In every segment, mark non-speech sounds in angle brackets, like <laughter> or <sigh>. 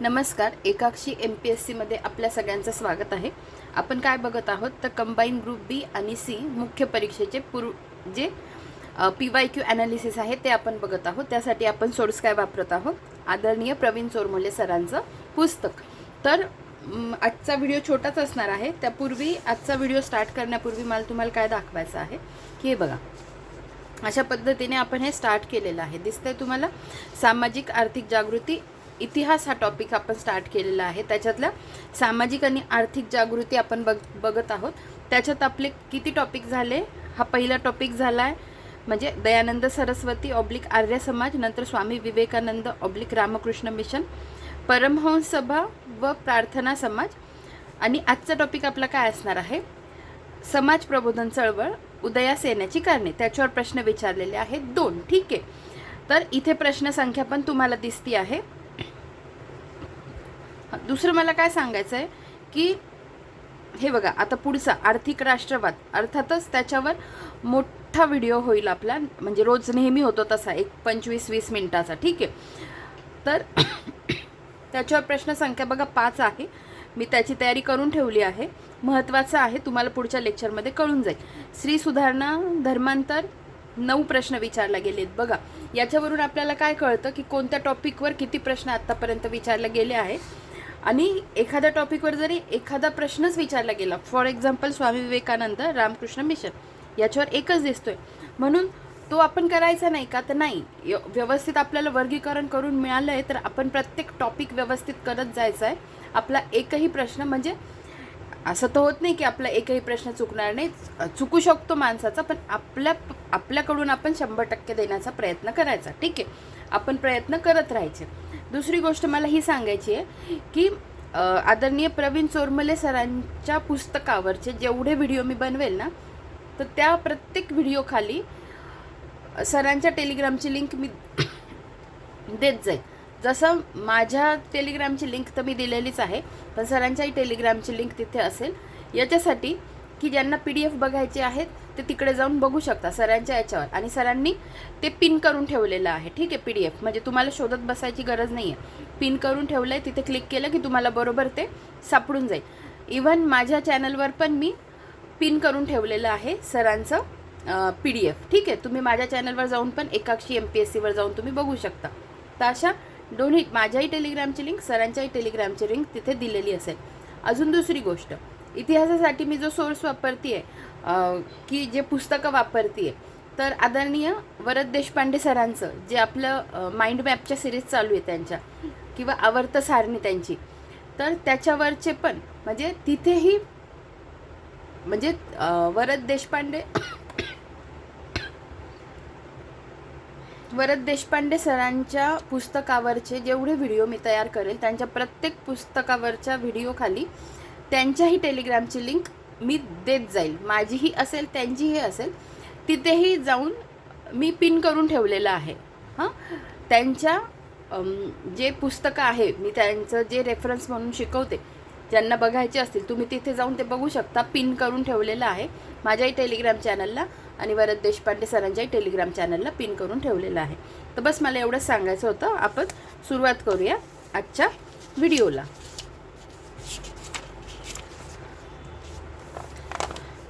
नमस्कार एकाक्षी M P S सीमध्ये आपल्या सगळ्यांचं स्वागत आहे. आपण काय बघत आहोत? तर कंबाईन ग्रुप बी आणि सी मुख्य परीक्षेचे पूर्व J P Y Q analysis आहे ते आपण बघत आहोत. त्यासाठी आपण सोर्स काय वापरत आहोत? आदरणीय प्रवीण चोरमोले सरांचं पुस्तक. तर आजचा व्हिडिओ छोटाच असणार आहे. त्यापूर्वी आजचा व्हिडिओ स्टार्ट करण्यापूर्वी मला तुम्हाला काय दाखवायचं आहे? की हे बघा. अशा पद्धतीने आपण हे स्टार्ट केलेलं आहे. दिसतंय तुम्हाला? सामाजिक आर्थिक जागृती इतिहास हा टॉपिक आपण स्टार्ट केलेला आहे. त्याच्यातला सामाजिक आणि आर्थिक जागृती आपण बघ बघत आहोत. त्याच्यात आपले किती टॉपिक झाले? हा पहिला टॉपिक झाला आहे म्हणजे दयानंद सरस्वती ऑब्लिक आर्य समाज नंतर स्वामी विवेकानंद ऑब्लिक रामकृष्ण मिशन परमहंस सभा व प्रार्थना समाज. आणि आजचा टॉपिक आपला काय असणार आहे? समाज प्रबोधन चळवळ उदयास येण्याची कारणे. त्याच्यावर प्रश्न विचारलेले आहेत दोन. ठीक आहे. तर इथे प्रश्न संख्या पण तुम्हाला दिसती आहे. दुसरं मला काय सांगायचं आहे की हे बघा आता पुढचा आर्थिक राष्ट्रवाद अर्थातच त्याच्यावर मोठा व्हिडिओ होईल आपला म्हणजे रोज नेहमी होतो तसा एक पंचवीस वीस मिनिटाचा ठीक आहे? तर <coughs> त्याच्यावर प्रश्न संख्या बघा पाच आहे. मी त्याची तयारी करून ठेवली आहे. महत्त्वाचं आहे तुम्हाला पुढच्या लेक्चरमध्ये कळून जाईल. स्त्री सुधारणा धर्मांतर नऊ प्रश्न विचारला गेलेत बघा. याच्यावरून आपल्याला काय कळतं की कोणत्या टॉपिकवर किती प्रश्न आत्तापर्यंत विचारले गेले आहे आणि एखाद्या टॉपिकवर जरी एखादा प्रश्नच विचारला गेला for example Swami Vivekananda Ramakrishna mission याच्यावर एकच दिसतोय. म्हणून तो आपण करायचा नाही का? तर नाही. य- व्यवस्थित आपल्याला वर्गीकरण करून मिळालं आहे तर आपण प्रत्येक टॉपिक व्यवस्थित करत जायचं आहे आपला एकही प्रश्न म्हणजे असं तर होत नाही की आपला एकही प्रश्न चुकणार नाही. चुकू शकतो माणसाचा पण आपल्या आपल्याकडून आपण शंभर टक्के देण्याचा प्रयत्न करायचा. ठीक आहे? आपण प्रयत्न करत राहायचे. दुसरी गोष्ट मला ही सांगायची आहे की आदरणीय प्रवीण चोरमले सरांच्या पुस्तकावरचे जेवढे व्हिडिओ मी बनवेल ना तर त्या प्रत्येक व्हिडिओ खाली सरांच्या टेलिग्रामची लिंक मी <coughs> देत जाईल जसं माझ्या टेलिग्रामची लिंक तर मी दिलेलीच आहे पण सरांच्याही टेलिग्रामची लिंक तिथे असेल. याच्यासाठी की ज्यांना पी डी एफ बघायचे आहेत ते तिकडे जाऊन बघू शकता सरांच्या याच्यावर. आणि सरांनी ते पिन करून ठेवलेलं आहे. ठीक आहे पी डी एफ म्हणजे तुम्हाला शोधत बसायची गरज नाही आहे पिन करून ठेवलं आहे तिथे क्लिक केलं की तुम्हाला बरोबर ते सापडून जाईल. इव्हन माझ्या चॅनलवर पण मी पिन करून ठेवलेलं आहे सरांचं पी डी एफ ठीक आहे तुम्ही माझ्या चॅनलवर जाऊन पण एकाक्षी एम पी एस सीवर जाऊन तुम्ही बघू शकता. तर अशा दोन्ही माझ्याही टेलिग्रामची लिंक सरांच्याही टेलिग्रामची लिंक तिथे दिलेली असेल. अजून दुसरी गोष्ट इतिहासासाठी मी जो सोर्स वापरते आहे की जे पुस्तकं वापरते तर आदरणीय वरद देशपांडे सरांचं जे आपलं माइंड मॅपच्या सिरीज चालू आहे त्यांच्या किंवा आवर्त सारणी त्यांची तर त्याच्यावरचे पण म्हणजे तिथेही म्हणजे वरद देशपांडे वरद देशपांडे सरांच्या पुस्तकावरचे जेवढे व्हिडिओ मी तयार करेल त्यांच्या प्रत्येक पुस्तकावरच्या व्हिडिओ खाली त्यांच्याही टेलिग्रामची लिंक मी देत जाईल. माझीही असेल त्यांचीही असेल तिथेही जाऊन मी पिन करून ठेवलेलं आहे. हां? त्यांच्या जे पुस्तकं आहे मी त्यांचं जे रेफरन्स म्हणून शिकवते ज्यांना बघायचे असतील तुम्ही तिथे जाऊन ते बघू शकता. पिन करून ठेवलेलं आहे माझ्याही टेलिग्राम चॅनलला आणि वरद देशपांडे सरांच्याही टेलिग्राम चॅनलला पिन करून ठेवलेलं आहे. तर बस मला एवढंच सांगायचं होतं. आपण सुरुवात करूया आजच्या व्हिडिओला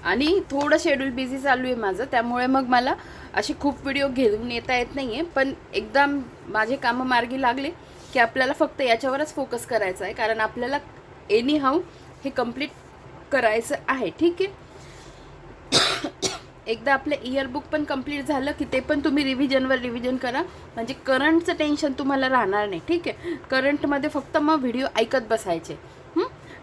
आणि थोडं शेड्यूल बिझी चालू आहे माझं त्यामुळे मग मला असे खूप व्हिडिओ घेऊन येता येत नाही आहे पण एकदा माझे कामं मार्गी लागले की आपल्याला फक्त याच्यावरच फोकस करायचा आहे. कारण आपल्याला एनी हाऊ हे कंप्लीट करायचं आहे. ठीक आहे? <coughs> एकदा आपलं इयरबुक पण कंप्लीट झालं की ते पण तुम्ही रिव्हिजनवर रिव्हिजन करा. म्हणजे करंटचं टेन्शन तुम्हाला राहणार नाही. ठीक आहे? करंटमध्ये फक्त मग व्हिडिओ ऐकत बसायचे.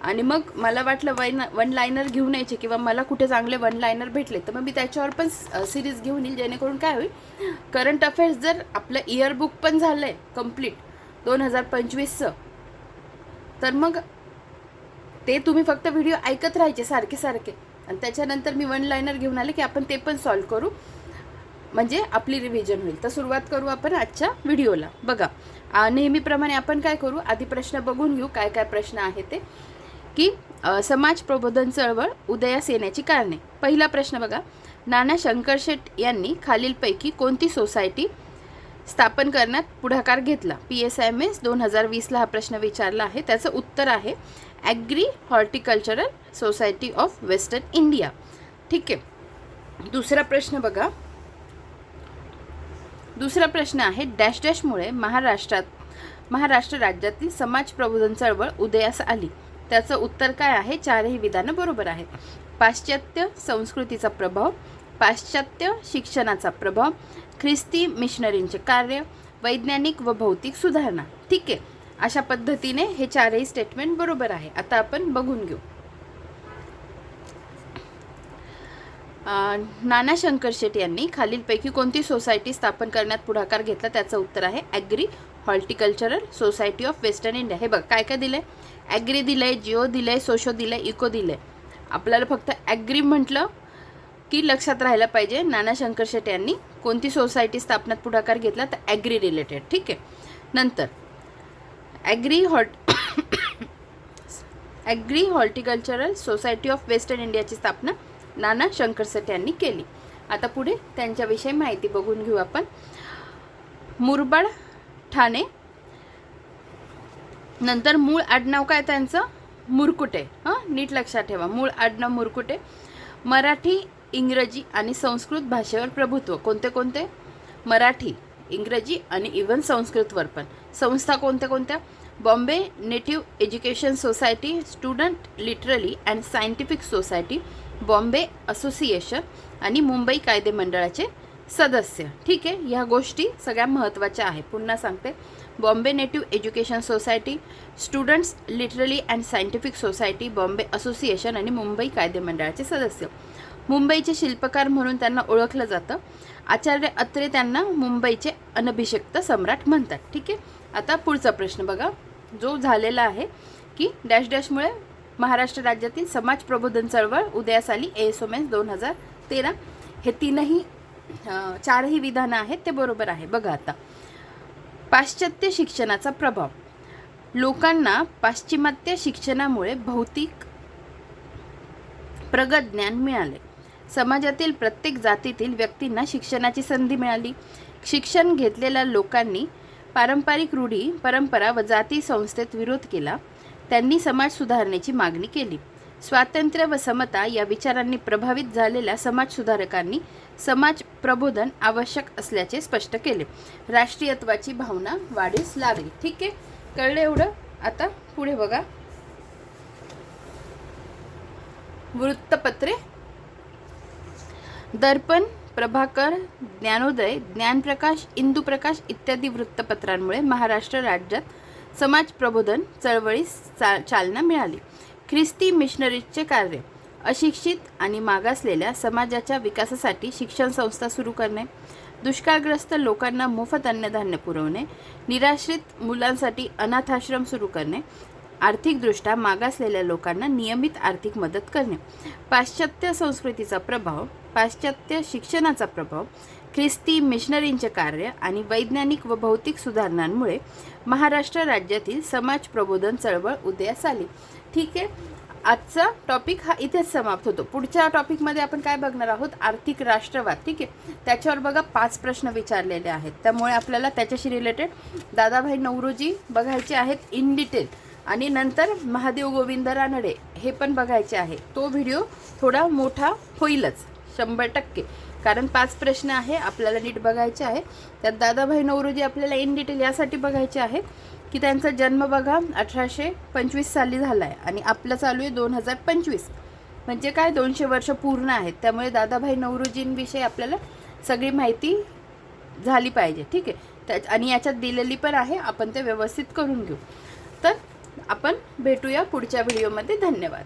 आणि मग मला वाटलं वन वन लायनर घेऊन यायचे किंवा मला कुठे चांगले वन लायनर भेटले तर मग मी त्याच्यावर पण सिरीज घेऊन येईल जेणेकरून काय होईल करंट अफेअर्स जर आपलं इयरबुक पण झालं आहे कंप्लीट दोन हजार पंचवीसचं तर मग ते तुम्ही फक्त व्हिडिओ ऐकत राहायचे सारखे सारखे. आणि त्याच्यानंतर मी वन लायनर घेऊन आले की आपण ते पण सॉल्व करू. म्हणजे आपली रिव्हिजन होईल. तर सुरुवात करू आपण आजच्या व्हिडिओला बघा नेहमीप्रमाणे आपण काय करू? आधी प्रश्न बघून घेऊ काय काय प्रश्न आहे ते. की समाज प्रबोधन चळवळ उदयास येण्याची कारणे. पहिला प्रश्न बघा. नाना शंकर शेट यांनी खालीलपैकी कोणती सोसायटी स्थापन करण्यात पुढाकार घेतला? पी एस एम एस दोन हजार वीसला हा प्रश्न विचारला आहे. त्याचं उत्तर आहे agri horticultural society of western India. ठीक आहे. दुसरा प्रश्न बघा. दुसरा प्रश्न आहे डॅश डॅशमुळे महाराष्ट्रात महाराष्ट्र राज्यातील समाज प्रबोधन चळवळ उदयास आली. त्याचं उत्तर काय आहे? चारही विधानं बरोबर आहेत. पाश्चात्य संस्कृतीचा प्रभाव पाश्चात्य शिक्षणाचा प्रभाव ख्रिस्ती मिशनरींचे कार्य वैज्ञानिक व भौतिक सुधारणा. ठीक आहे. अशा पद्धतीने हे चारही स्टेटमेंट बरोबर आहे. आता आपण बघून घेऊ. नाना शंकर शेट यांनी खालीलपैकी कोणती सोसायटी स्थापन करण्यात पुढाकार घेतला? त्याचं उत्तर आहे agri horticultural society of western India. हे बघ काय काय दिलं आहे ॲग्री दिलं आहे जिओ दिलं आहे सोशो दिलं आहे इको दिलं आहे आपल्याला फक्त ॲग्री म्हटलं की लक्षात राहायला पाहिजे. नाना शंकर शेट यांनी कोणती सोसायटी स्थापनात पुढाकार घेतला? तर ॲग्री रिलेटेड ठीक आहे? नंतर agri hot agri horticultural society of western इंडियाची स्थापना नाना शंकर सेट यांनी केली. आता पुढे त्यांच्याविषयी माहिती बघून घेऊ आपण. मुरबाड ठाणे नंतर मूळ आडनाव काय त्यांचं? मुरकुटे. हां? नीट लक्षात ठेवा. मूळ आडनाव मुरकुटे. मराठी इंग्रजी आणि संस्कृत भाषेवर प्रभुत्व. कोणते कोणते? मराठी इंग्रजी आणि इवन संस्कृतवर पण. संस्था कोणत्या कोणत्या? Bombay native education society student literary and scientific society Bombay association आणि मुंबई कायदे मंडळाचे सदस्य. ठीक आहे ह्या गोष्टी सगळ्या महत्त्वाच्या आहे पुन्हा सांगते. Bombay native education society students literary and scientific society Bombay association आणि मुंबई कायदे मंडळाचे सदस्य. मुंबईचे शिल्पकार म्हणून त्यांना ओळखलं जातं. आचार्य अत्रे त्यांना मुंबईचे अनभिषिक्त सम्राट म्हणतात. ठीक आहे? आता पुढचा प्रश्न बघा. जो झालेला आहे की डॅश डॅशमुळे महाराष्ट्र राज्यातील समाज प्रबोधन चळवळ उदयास आली. एस ओमेन्स दोन हजार तेरा. हे तीनही चारही विधानं आहेत ते बरोबर आहे. बघा आता. पाश्चात्य शिक्षणाचा प्रभाव. लोकांना पाश्चिमात्य शिक्षणामुळे भौतिक प्रगत ज्ञान मिळाले. समाजातील प्रत्येक जातीतील व्यक्तींना शिक्षणाची संधी मिळाली. शिक्षण घेतलेल्या लोकांनी पारंपरिक रूढी परंपरा व जाती संस्थेत विरोध केला. त्यांनी समाज सुधारणेची मागणी केली. स्वातंत्र्य व समता या विचारांनी प्रभावित झालेल्या समाज सुधारकांनी समाज प्रबोधन आवश्यक असल्याचे स्पष्ट केले. राष्ट्रीयत्वाची भावना वाढीस लागली ठीक आहे? कळलं एवढं? आता पुढे बघा. वृत्तपत्रे. दर्पण प्रभाकर ज्ञानोदय ज्ञानप्रकाश इंदुप्रकाश इत्यादी वृत्तपत्रांमुळे महाराष्ट्र राज्यात समाज प्रबोधन चळवळीस चा चालना मिळाली. ख्रिस्ती मिशनरीजचे कार्य अशिक्षित आणि मागासलेल्या समाजाच्या विकासासाठी शिक्षण संस्था सुरू करणे दुष्काळग्रस्त लोकांना मोफत अन्नधान्य पुरवणे निराश्रित मुलांसाठी अनाथाश्रम सुरू करणे आर्थिकदृष्ट्या मागासलेल्या लोकांना नियमित आर्थिक मदत करणे पाश्चात्य संस्कृतीचा प्रभाव पाश्चात्य शिक्षणाचा प्रभाव ख्रिस्ती मिशनरींचे कार्य आणि वैज्ञानिक व भौतिक सुधारणांमुळे महाराष्ट्र राज्यातील समाज प्रबोधन चळवळ उदयास आली. ठीक आहे? आजचा टॉपिक हा इथेच समाप्त होतो. पुढच्या टॉपिकमध्ये आपण काय बघणार आहोत? आर्थिक राष्ट्रवाद. ठीक आहे? त्याच्यावर बघा पाच प्रश्न विचारलेले आहेत. त्यामुळे आपल्याला त्याच्याशी रिलेटेड दादाभाई नवरोजी बघायचे आहेत इन डिटेल आणि नंतर महादेव गोविंद रानडे हे पण बघायचे आहे. तो व्हिडिओ थोडा मोठा होईलच. शंभर टक्के. कारण पाच प्रश्न आहे आपल्याला नीट बघायचे आहे. त्यात दादाभाई नवरोजी आपल्याला इन डिटेल यासाठी बघायचे आहे की त्यांचा जन्म बघा अठराशे पंचवीस साली झाला आहे आणि आपलं चालू आहे दोन हजार पंचवीस. म्हणजे काय? दोनशे वर्ष पूर्ण आहेत. त्यामुळे दादाभाई नवरोजींविषयी आपल्याला सगळी माहिती झाली पाहिजे. ठीक आहे? त्या आणि याच्यात दिलेली पण आहे. आपण ते व्यवस्थित करून घेऊ. तर आपण भेटूया पुढच्या व्हिडिओमध्ये धन्यवाद.